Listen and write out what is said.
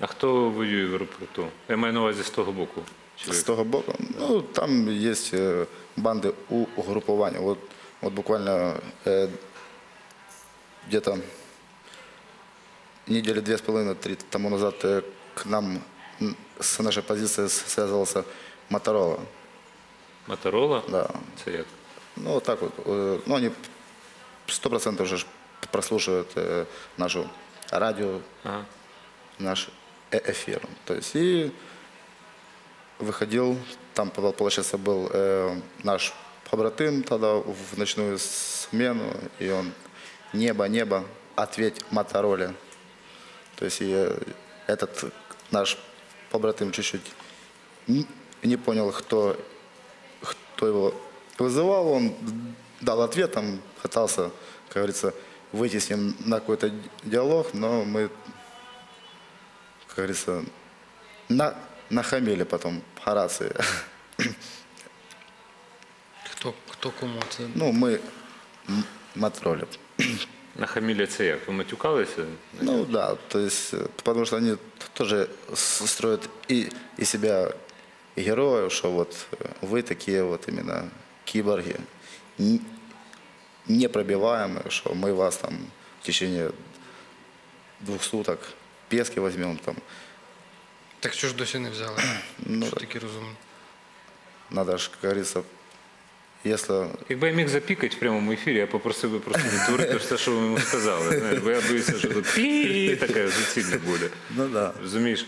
А хто воює в аеропорту? Я маю на увазі з того боку. Чи С того боку. Ну, там есть э, банды у угруппования. Вот, вот буквально э, где-то недели две с половиной, три тому назад э, к нам м, с нашей позиции с- связывался Моторола. Моторола? Да. Це як? Ну, вот так вот. э, Ну, они сто процентов уже ж прослушивают э, нашу радио, Ага. наш э- эфир. То есть и выходил, там, пол- получается, был э, наш побратым тогда в ночную смену, и он «Небо, небо, ответь Мотороле». То есть и э, этот наш побратым чуть-чуть не понял, кто, кто его вызывал, он дал ответ, там пытался, как говорится, выйти с ним на какой-то диалог, но мы как говорится, на, нахамили потом по рации. Хто, хто кому це? Ну, мы м- матроли. Нахамілля це як? Ви матюкалися? Ну да, то есть, э, потому что они тоже с- строят и, и себя и героев, что вот э, вы такие вот именно киборги, н- непробиваемые, что мы вас там в течение двух суток пески возьмем, там, Так що ж досі не взяли? Ну, що так. такі розумні? надо же, как говорится, если Якби я міг запікати в прямому ефірі, я попросив би просто не творити все, що ви йому сказали. Знаєш, бо я боюся, що тут пі таке суцільне буде. Ну да. Розумієш?